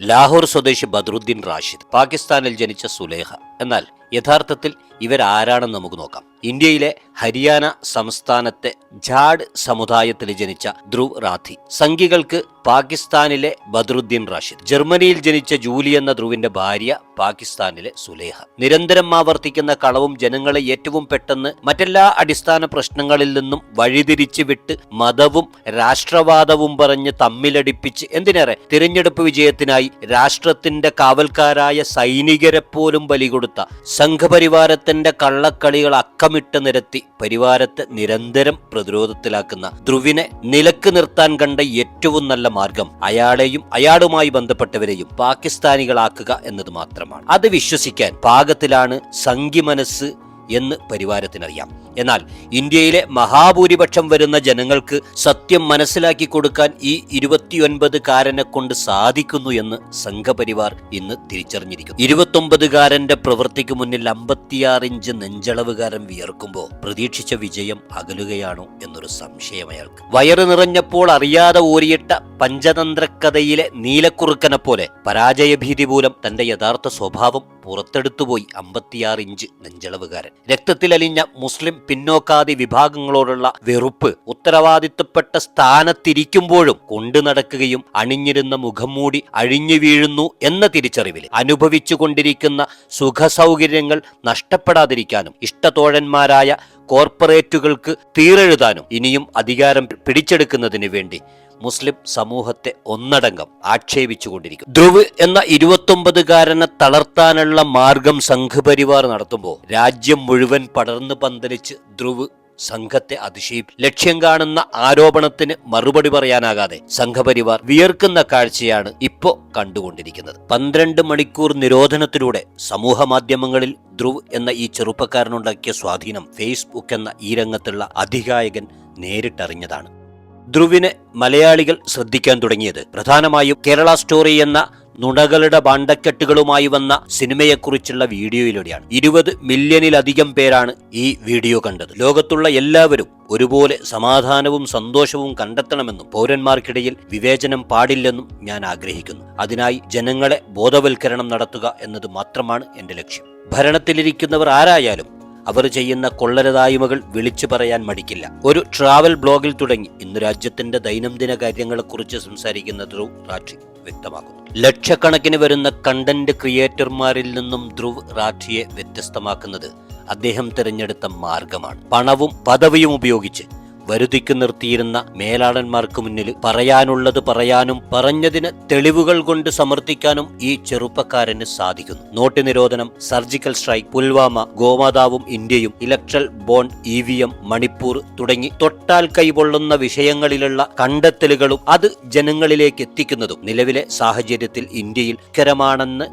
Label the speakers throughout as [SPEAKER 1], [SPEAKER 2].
[SPEAKER 1] ലാഹോർ സ്വദേശി ബദ്രുദ്ദീൻ റാഷിദ് പാകിസ്ഥാനിൽ ജനിച്ച സുലേഖ എന്നാൽ യഥാർത്ഥത്തിൽ ഇവരാരാണെന്ന് നമുക്ക് നോക്കാം. ഇന്ത്യയിലെ ഹരിയാന സംസ്ഥാനത്തെ ജാഡ് സമുദായത്തിൽ ജനിച്ച ധ്രുവ് റാഥി. സംഘികൾക്ക് പാകിസ്ഥാനിലെ ബദ്രുദ്ദീൻ റാഷിദ്. ജർമ്മനിയിൽ ജനിച്ച ജൂലി എന്ന ധ്രുവിന്റെ ഭാര്യ പാകിസ്ഥാനിലെ സുലേഹ. നിരന്തരം ആവർത്തിക്കുന്ന കളവും ജനങ്ങളെ ഏറ്റവും പെട്ടെന്ന് മറ്റെല്ലാ അടിസ്ഥാന പ്രശ്നങ്ങളിൽ നിന്നും വഴിതിരിച്ചു വിട്ട് മതവും രാഷ്ട്രവാദവും പറഞ്ഞ് തമ്മിലടിപ്പിച്ച് എന്തിനേറെ? തിരഞ്ഞെടുപ്പ് വിജയത്തിനായി രാഷ്ട്രത്തിന്റെ കാവൽക്കാരായ സൈനികരെ പോലും ബലികൊടുത്ത സംഘപരിവാരത്തിന്റെ കള്ളക്കളികൾ അക്കമിട്ട് നിരത്തി പരിവാരത്തെ നിരന്തരം പ്രതിരോധത്തിലാക്കുന്ന ധ്രുവിനെ നിലയ്ക്ക് നിർത്താൻ കണ്ട ഏറ്റവും നല്ല മാർഗം അയാളെയും അയാളുമായി ബന്ധപ്പെട്ടവരെയും പാകിസ്ഥാനികളാക്കുക എന്നത് മാത്രമാണ്. അത് വിശ്വസിക്കാൻ പാകത്തിലാണ് സംഘി മനസ്സ് എന്ന് പരിവാരത്തിനറിയാം. എന്നാൽ ഇന്ത്യയിലെ മഹാഭൂരിപക്ഷം വരുന്ന ജനങ്ങൾക്ക് സത്യം മനസ്സിലാക്കി കൊടുക്കാൻ ഈ ഇരുപത്തിയൊൻപതുകാരനെ കൊണ്ട് സാധിക്കുന്നു എന്ന് സംഘപരിവാർ ഇന്ന് തിരിച്ചറിഞ്ഞിരിക്കുന്നു. ഇരുപത്തൊമ്പതുകാരന്റെ പ്രവൃത്തിക്ക് മുന്നിൽ അമ്പത്തിയാറ് ഇഞ്ച് നെഞ്ചളവുകാരൻ വിയർക്കുമ്പോൾ പ്രതീക്ഷിച്ച വിജയം അകലുകയാണോ എന്നൊരു സംശയം അയാൾക്ക്. വയറ് നിറഞ്ഞപ്പോൾ അറിയാതെ ഊരിയിട്ട പഞ്ചതന്ത്രക്കഥയിലെ നീലക്കുറുക്കനെ പോലെ പരാജയഭീതി മൂലം തന്റെ യഥാർത്ഥ സ്വഭാവം പുറത്തെടുത്തുപോയി അമ്പത്തിയാറ് ഇഞ്ച് നെഞ്ചളവുകാരൻ. രക്തത്തിലലിഞ്ഞ മുസ്ലിം പിന്നോക്കാതി വിഭാഗങ്ങളോടുള്ള വെറുപ്പ് ഉത്തരവാദിത്വപ്പെട്ട സ്ഥാനത്തിരിക്കുമ്പോഴും കൊണ്ടു നടക്കുകയും അണിഞ്ഞിരുന്ന മുഖം മൂടി അഴിഞ്ഞു വീഴുന്നു എന്ന തിരിച്ചറിവിൽ അനുഭവിച്ചു കൊണ്ടിരിക്കുന്ന സുഖസൗകര്യങ്ങൾ നഷ്ടപ്പെടാതിരിക്കാനും ഇഷ്ടത്തോഴന്മാരായ കോർപ്പറേറ്റുകൾക്ക് തീരെഴുതാനും ഇനിയും അധികാരം പിടിച്ചെടുക്കുന്നതിന് വേണ്ടി മുസ്ലിം സമൂഹത്തെ ഒന്നടങ്കം ആക്ഷേപിച്ചുകൊണ്ടിരിക്കും. ധ്രുവ് എന്ന ഇരുപത്തൊമ്പതുകാരനെ തളർത്താനുള്ള മാർഗം സംഘപരിവാർ നടത്തുമ്പോൾ രാജ്യം മുഴുവൻ പടർന്നു പന്തലിച്ച് ധ്രുവ് സംഘത്തെ അതിശയിപ്പ് ലക്ഷ്യം കാണുന്ന ആരോപണത്തിന് മറുപടി പറയാനാകാതെ സംഘപരിവാർ വിയർക്കുന്ന കാഴ്ചയാണ് ഇപ്പോ കണ്ടുകൊണ്ടിരിക്കുന്നത്. പന്ത്രണ്ട് മണിക്കൂർ നിരോധനത്തിലൂടെ സമൂഹ മാധ്യമങ്ങളിൽ ധ്രുവ് എന്ന ഈ ചെറുപ്പക്കാരനുണ്ടാക്കിയ സ്വാധീനം ഫേസ്ബുക്ക് എന്ന ഈ രംഗത്തുള്ള അധികായകൻ നേരിട്ടറിഞ്ഞതാണ്. ധ്രുവിനെ മലയാളികൾ ശ്രദ്ധിക്കാൻ തുടങ്ങിയത്. പ്രധാനമായും കേരള സ്റ്റോറി എന്ന നുണകളുടെ ബാണ്ടക്കെട്ടുകളുമായി വന്ന സിനിമയെക്കുറിച്ചുള്ള വീഡിയോയിലൂടെയാണ്. ഇരുപത് മില്യണിലധികം പേരാണ് ഈ വീഡിയോ കണ്ടത്. ലോകത്തുള്ള എല്ലാവരും ഒരുപോലെ സമാധാനവും സന്തോഷവും കണ്ടെത്തണമെന്നും പൗരന്മാർക്കിടയിൽ വിവേചനം പാടില്ലെന്നും ഞാൻ ആഗ്രഹിക്കുന്നു. അതിനായി ജനങ്ങളെ ബോധവൽക്കരണം നടത്തുക എന്നത് മാത്രമാണ് എന്റെ ലക്ഷ്യം. ഭരണത്തിലിരിക്കുന്നവർ ആരായാലും അവർ ചെയ്യുന്ന കൊള്ളരതായ്മകൾ വിളിച്ചു പറയാൻ മടിക്കില്ല. ഒരു ട്രാവൽ ബ്ലോഗിൽ തുടങ്ങി. ഇന്ന് രാജ്യത്തിന്റെ ദൈനംദിന കാര്യങ്ങളെക്കുറിച്ച് സംസാരിക്കുന്ന ധ്രുവ് റാഠി വ്യക്തമാക്കുന്നു. ലക്ഷക്കണക്കിന് വരുന്ന കണ്ടന്റ് ക്രിയേറ്റർമാരിൽ നിന്നും ധ്രുവ് റാഠിയെ വ്യത്യസ്തമാക്കുന്നത് അദ്ദേഹം തിരഞ്ഞെടുത്ത മാർഗമാണ്. പണവും പദവിയും ഉപയോഗിച്ച് വരുതിക്ക് നിർത്തിയിരുന്ന മേലാടന്മാർക്ക് മുന്നിൽ പറയാനുള്ളത് പറയാനും പറഞ്ഞതിന് തെളിവുകൾ കൊണ്ട് സമർത്ഥിക്കാനും ഈ ചെറുപ്പക്കാരന് സാധിക്കുന്നു. നോട്ട് നിരോധനം സർജിക്കൽ സ്ട്രൈക്ക് പുൽവാമ ഗോമാതാവും ഇന്ത്യയും electoral bond E V M Manipur തുടങ്ങി തൊട്ടാൽ കൈപൊള്ളുന്ന വിഷയങ്ങളിലുള്ള കണ്ടെത്തലുകളും അത് ജനങ്ങളിലേക്ക് എത്തിക്കുന്നതും നിലവിലെ സാഹചര്യത്തിൽ ഇന്ത്യയിൽ കരമാണെന്ന്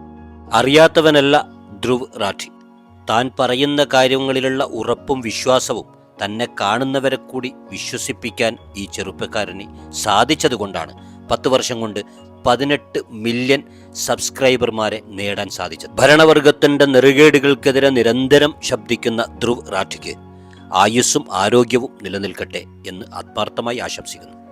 [SPEAKER 1] അറിയാത്തവനല്ല ധ്രുവ് റാഠി. താൻ പറയുന്ന കാര്യങ്ങളിലുള്ള ഉറപ്പും വിശ്വാസവും തന്നെ കാണുന്നവരെ കൂടി വിശ്വസിപ്പിക്കാൻ ഈ ചെറുപ്പക്കാരന് സാധിച്ചതുകൊണ്ടാണ് പത്ത് വർഷം കൊണ്ട് പതിനെട്ട് മില്യൺ സബ്സ്ക്രൈബർമാരെ നേടാൻ സാധിച്ചത്. ഭരണവർഗത്തിന്റെ നെറുകേടുകൾക്കെതിരെ നിരന്തരം ശബ്ദിക്കുന്ന ധ്രുവ് റാഠിക്ക് ആയുസ്സും ആരോഗ്യവും നിലനിൽക്കട്ടെ എന്ന് ആത്മാർത്ഥമായി ആശംസിക്കുന്നു.